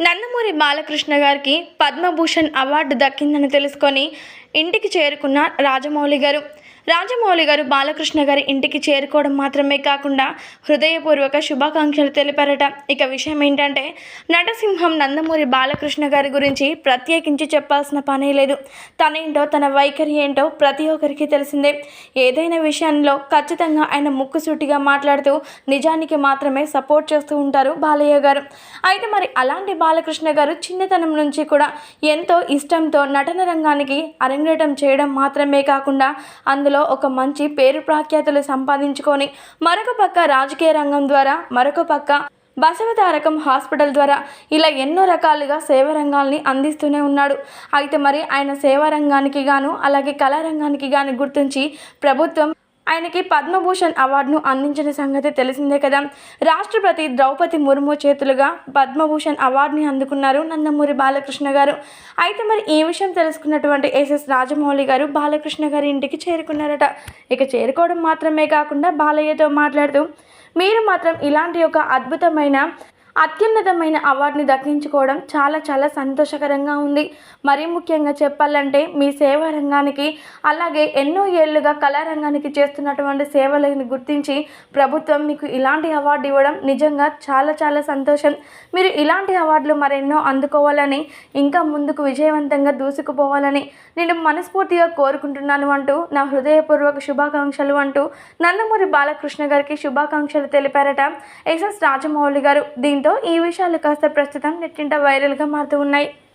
నందమూరి బాలకృష్ణ గారికి పద్మభూషణ్ అవార్డు దక్కిందని తెలుసుకొని ఇంటికి చేరుకున్న రాజమౌళి గారు. రాజమౌళి గారు బాలకృష్ణ గారి ఇంటికి చేరుకోవడం మాత్రమే కాకుండా హృదయపూర్వక శుభాకాంక్షలు తెలిపారట. ఇక విషయం ఏంటంటే నటసింహం నందమూరి బాలకృష్ణ గారి గురించి ప్రత్యేకించి చెప్పాల్సిన పనే లేదు. తనేంటో తన వైఖరి ఏంటో ప్రతి ఒక్కరికి తెలిసిందే. ఏదైనా విషయంలో ఖచ్చితంగా ఆయన ముక్కుసూటిగా మాట్లాడుతూ నిజానికి మాత్రమే సపోర్ట్ చేస్తూ ఉంటారు బాలయ్య గారు. అయితే మరి అలాంటి బాలకృష్ణ గారు చిన్నతనం నుంచి కూడా ఎంతో ఇష్టంతో నటన రంగానికి అరంగేటం చేయడం మాత్రమే కాకుండా అందులో ఒక మంచి పేరు ప్రఖ్యాతులు సంపాదించుకొని మరొక పక్క రాజకీయ రంగం ద్వారా మరొక పక్క బసవతారకం హాస్పిటల్ ద్వారా ఇలా ఎన్నో రకాలుగా సేవా రంగాల్ని అందిస్తూనే ఉన్నాడు. అయితే మరి ఆయన సేవా రంగానికి గాను అలాగే కళారంగానికి గాను గుర్తించి ప్రభుత్వం ఆయనకి పద్మభూషణ్ అవార్డును అందించిన సంగతి తెలిసిందే కదా. రాష్ట్రపతి ద్రౌపది ముర్ము చేతులుగా పద్మభూషణ్ అవార్డుని అందుకున్నారు నందమూరి బాలకృష్ణ గారు. అయితే మరి ఈ విషయం తెలుసుకున్నటువంటి ఎస్ఎస్ రాజమౌళి గారు బాలకృష్ణ గారి ఇంటికి చేరుకున్నారట. ఇక చేరుకోవడం మాత్రమే కాకుండా బాలయ్యతో మాట్లాడుతూ మీరు మాత్రం ఇలాంటి ఒక అద్భుతమైన అత్యున్నతమైన అవార్డుని దక్కించుకోవడం చాలా చాలా సంతోషకరంగా ఉంది. మరీ ముఖ్యంగా చెప్పాలంటే మీ సేవా రంగానికి అలాగే ఎన్నో ఏళ్ళుగా కళారంగానికి చేస్తున్నటువంటి సేవలను గుర్తించి ప్రభుత్వం మీకు ఇలాంటి అవార్డు ఇవ్వడం నిజంగా చాలా చాలా సంతోషం. మీరు ఇలాంటి అవార్డులు మరెన్నో అందుకోవాలని ఇంకా ముందుకు విజయవంతంగా దూసుకుపోవాలని నేను మనస్ఫూర్తిగా కోరుకుంటున్నాను అంటూ నా హృదయపూర్వక శుభాకాంక్షలు అంటూ నందమూరి బాలకృష్ణ గారికి శుభాకాంక్షలు తెలిపారట ఎస్ఎస్ రాజమౌళి గారు. దీంతో ఈ విషయాలు కాస్త ప్రస్తుతం నెట్టింట వైరల్గా మారుతూ ఉన్నాయి.